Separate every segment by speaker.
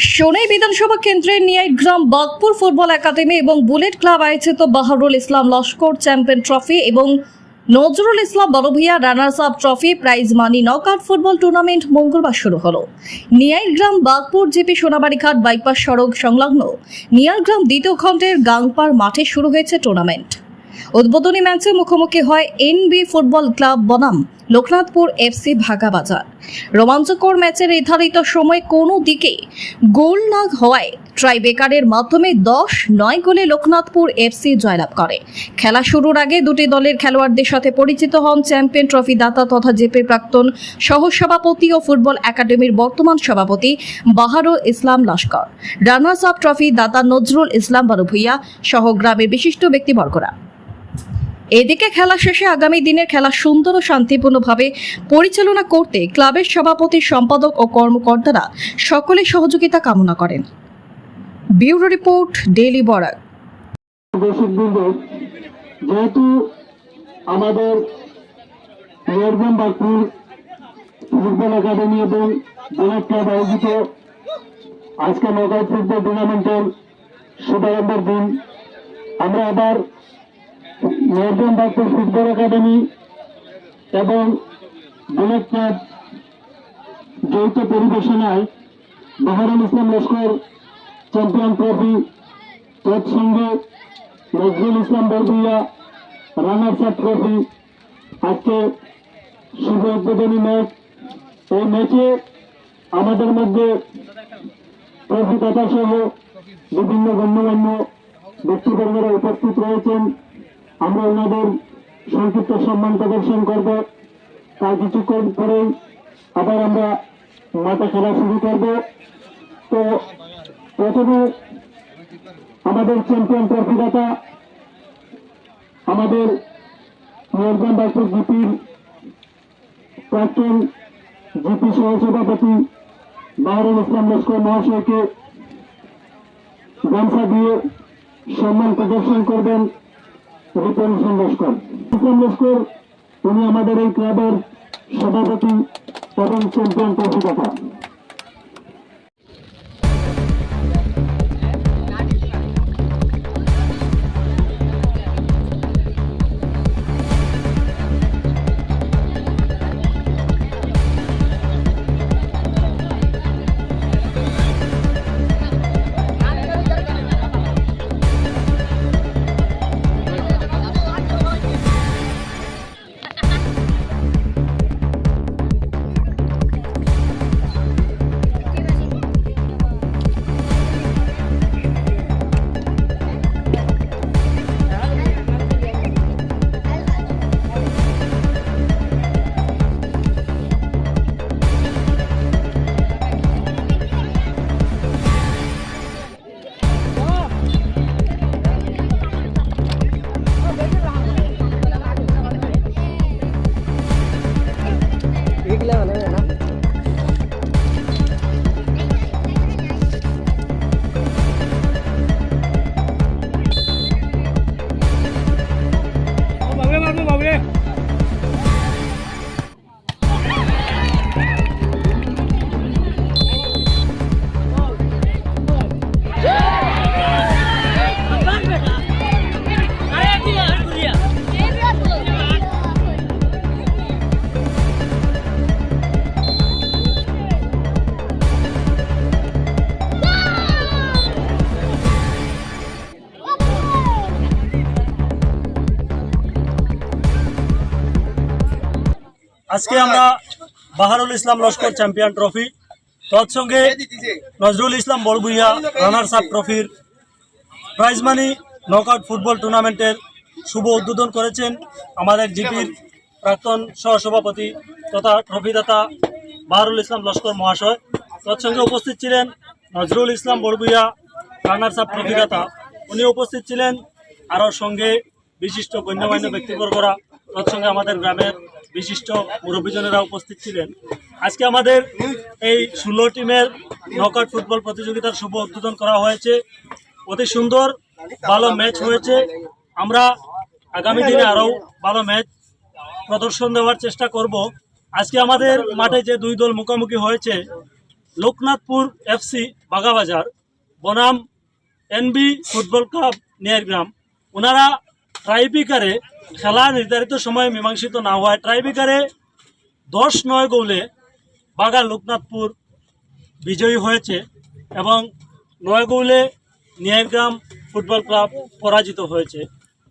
Speaker 1: সোনাই বিধানসভা কেন্দ্রের নিয়াই গ্রাম বাগপুর ফুটবল একাডেমি এবং বুলেট ক্লাব আয়োজিত বাহারুল ইসলাম লস্কর চ্যাম্পিয়ন ট্রফি এবং Nazrul Islam Barbhuiya runners up trophy prize money knockout football tournament মঙ্গলবার শুরু হলো। নিয়াই গ্রাম Bagpur J P Sonabarighat bypass সড়ক সংলগ্ন। নিয়ার গ্রাম দ্বিতীয় খণ্ডের গাংপাড় মাঠে শুরু হয়েছে টুর্নামেন্ট। উদ্বোধনী ম্যাচে মুখোমুখি হয় এনবি ফুটবল ক্লাব বনাম, লোকনাথপুর এফসি ভাগাবাজার রোমাঞ্চকর ম্যাচের নির্ধারিত সময় কোনো দিকে গোল না হওয়ায় ট্রাইবেকারের মাধ্যমে দশ নয় গোলে লোকনাথপুর এফসি জয়লাভ করে। খেলা শুরুর আগে দুটি দলের খেলোয়াড়দের সাথে পরিচিত হন চ্যাম্পিয়ন ট্রফি দাতা তথা জেপি প্রাক্তন সহসভাপতি ও ফুটবল একাডেমির বর্তমান সভাপতি Baharul Islam Laskar. Runners up trophy দাতা নজরুল ইসলাম বারুভুইয়া সহ গ্রামের বিশিষ্ট ব্যক্তিবর্গরা। এদিকে খেলা শেষে আগামী দিনের খেলা সুন্দর ও শান্তিপূর্ণভাবে পরিচালনা করতে ক্লাবের সভাপতি, সম্পাদক ও কর্মকর্তারা সকলের সহযোগিতা কামনা করেন। Bureau report, daily Barak.
Speaker 2: যেহেতু আমাদের মেয়রগঞ্জ বাগপুর ফুটবল একাডেমি এবং বুলেট ক্লাব আয়োজিত আজকে নগাঁও ফুটবল টুর্নামেন্টের শুভারম্ভের দিন, আমরা আবার মেয়রগঞ্জ বাগপুর ফুটবল একাডেমি এবং বুলেট যৌথ পরিবেশনায় Baharul Islam Laskar champion trophy তৎসঙ্গে Nazrul Islam Barbhuiya runners up trophy. আজকে শুভ উদ্বোধনী ম্যাচ। এই ম্যাচে আমাদের মধ্যে ট্রফি সহ বিভিন্ন গণ্যমান্য ব্যক্তিবর্গরা উপস্থিত রয়েছেন। আমরা ওনাদের সংক্ষিপ্ত সম্মান প্রদর্শন করব। তার কিছুক্ষণ পরেই আবার আমরা মাঠে খেলা শুরু করব। তো প্রথমে আমাদের চ্যাম্পিয়ন ট্রফি দাতা আমাদের নিয়োজন ডাক্তার জিপির প্রাক্তন জিপি সহসভাপতি বাহরুল ইসলাম লস্কর মহাশয়কে গামছা দিয়ে সম্মান প্রদর্শন করবেন। রিপন লস্কর রূপন লস্কর উনি আমাদের এই ক্লাবের সভাপতি এবং চ্যাম্পিয়ন ট্রফি
Speaker 3: আজকে আমরা বাহারুল ইসলাম লস্কর চ্যাম্পিয়ন ট্রফি, তৎসঙ্গে নজরুল ইসলাম বড়বুইয়া রানার্স আপ ট্রফির প্রাইজ মানি নকআউট ফুটবল টুর্নামেন্টের শুভ উদ্বোধন করেছেন আমাদের জিপির প্রাক্তন সহসভাপতি তথা ট্রফিদাতা বাহারুল ইসলাম লস্কর মহাশয়। তৎসঙ্গে উপস্থিত ছিলেন নজরুল ইসলাম বড়বুইয়া রানার্স আপ ট্রফিদাতা। উনি উপস্থিত ছিলেন আরও সঙ্গে বিশিষ্ট গণ্যমান্য ব্যক্তিবর্গরা। তৎসঙ্গে আমাদের গ্রামের বিশিষ্ট মুরব্বীজনেরা উপস্থিত ছিলেন। আজকে আমাদের এই ষোলো টিমের নকআউট ফুটবল প্রতিযোগিতার শুভ উদ্বোধন করা হয়েছে। অতি সুন্দর ভালো ম্যাচ হয়েছে। আমরা আগামী দিনে আরও ভালো ম্যাচ প্রদর্শন দেওয়ার চেষ্টা করব। আজকে আমাদের মাঠে যে দুই দল মুখোমুখি হয়েছে, লোকনাথপুর এফসি বাগাবাজার বনাম এনবি ফুটবল ক্লাব নিয়ারগ্রাম ওনারা ট্রাইবিকারে খেলা নির্ধারিত সময়ে মীমাংসিত না হওয়ায় ট্রাইবিকারে দশ নয় গোলে বাগা লোকনাথপুর বিজয়ী হয়েছে এবং নয় গোলে নিয়ারগ্রাম ফুটবল ক্লাব পরাজিত হয়েছে।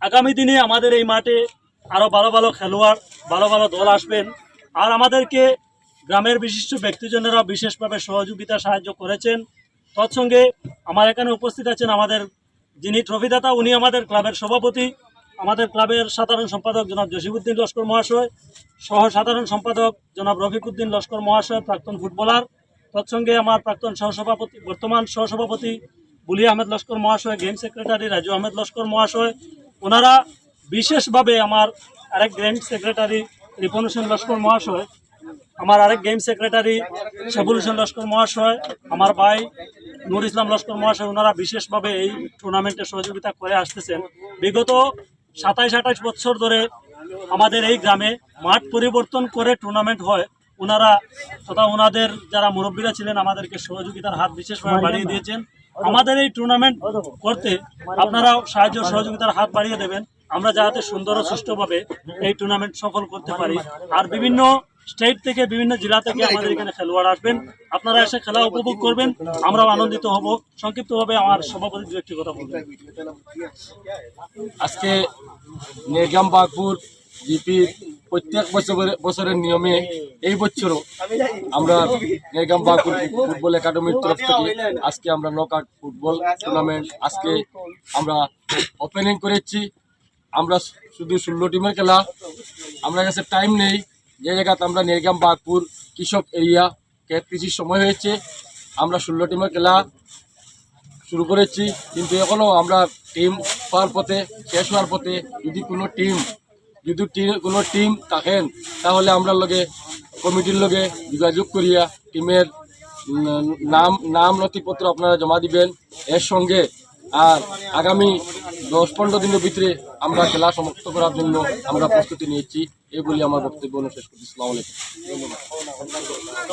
Speaker 3: আগামী দিনে আমাদের এই মাঠে আরও ভালো ভালো খেলোয়াড়, ভালো ভালো দল আসবেন। আর আমাদেরকে গ্রামের বিশিষ্ট ব্যক্তিজনেরা বিশেষভাবে সহযোগিতা সাহায্য করেছেন। তৎসঙ্গে আমার এখানে উপস্থিত আছেন আমাদের যিনি ট্রফিদাতা উনি আমাদের ক্লাবের সভাপতি। আমাদের ক্লাবের সাধারণ সম্পাদক জনাব জসিবুদ্দিন লস্কর মহাশয়, সহ সাধারণ সম্পাদক জনাব রফিকুদ্দিন লস্কর মহাশয়, প্রাক্তন ফুটবলার, তৎসঙ্গে আমার প্রাক্তন সহসভাপতি, বর্তমান সহসভাপতি বুলি আহমেদ লস্কর মহাশয় গেম সেক্রেটারি রাজু আহমেদ লস্কর মহাশয়, ওনারা বিশেষভাবে আমার আরেক গেম সেক্রেটারি রিপন হোসেন লস্কর মহাশয়, আমার আরেক গেম সেক্রেটারি শাবুল হোসেন লস্কর মহাশয়, আমার ভাই নুর ইসলাম লস্কর মহাশয়, ওনারা বিশেষভাবে এই টুর্নামেন্টে সহযোগিতা করে আসতেছেন। বিগত সাতাইশ আঠাইশ বছর ধরে আমাদের এই গ্রামে মাঠ পরিবর্তন করে টুর্নামেন্ট হয়। ওনারা তথা ওনাদের যারা মুরব্বীরা ছিলেন আমাদেরকে সহযোগিতার হাত বিশেষভাবে বাড়িয়ে দিয়েছেন। আমাদের এই টুর্নামেন্ট করতে আপনারা সাহায্য সহযোগিতার হাত বাড়িয়ে দেবেন। আমরা যাতে সুন্দর ও সুষ্ঠুভাবে এই টুর্নামেন্ট সফল করতে পারি। আর বিভিন্ন স্টেট থেকে বিভিন্ন জেলা থেকে আমাদের এখানে খেলোয়াড় আসবেন। আপনারা এসে খেলা উপভোগ করবেন। আমরাও আনন্দিত হব। সংক্ষিপ্তভাবে আমার সভাপতি দু একটি কথা বলবেন।
Speaker 4: আজকে নেরগ্রাম বাগপুর জিপির প্রত্যেক বছর বছরের নিয়মে এই বছরও আমরা নেরগ্রাম বাগপুর ফুটবল একাডেমির তরফ থেকে আজকে আমরা নকআউট ফুটবল টুর্নামেন্ট আজকে আমরা ওপেনিং করেছি। আমরা শুধু ষোলো টিমের খেলা। আমরা কাছে টাইম নেই। যে জায়গাতে আমরা নেরগ্রাম বাগপুর, কৃষক এরিয়া কৃষির সময় হয়েছে, আমরা ষোলো টিমের খেলা শুরু করেছি। কিন্তু এখনও আমরা টিম হওয়ার পথে, শেষ হওয়ার পথে যদি কোনো টিম, যদি টি- কোনো টিম থাকেন, তাহলে আমরা লগে, কমিটির লগে যোগাযোগ করিয়া টিমের নাম নাম নথিপত্র আপনারা জমা দিবেন। এর সঙ্গে আর আগামী দশ পনেরো দিনের ভিতরে আমরা খেলা সমাপ্ত করার জন্য আমরা প্রস্তুতি নিয়েছি। এই বলে আমার বক্তব্য অনুশেষ করছি। আসসালামু আলাইকুম।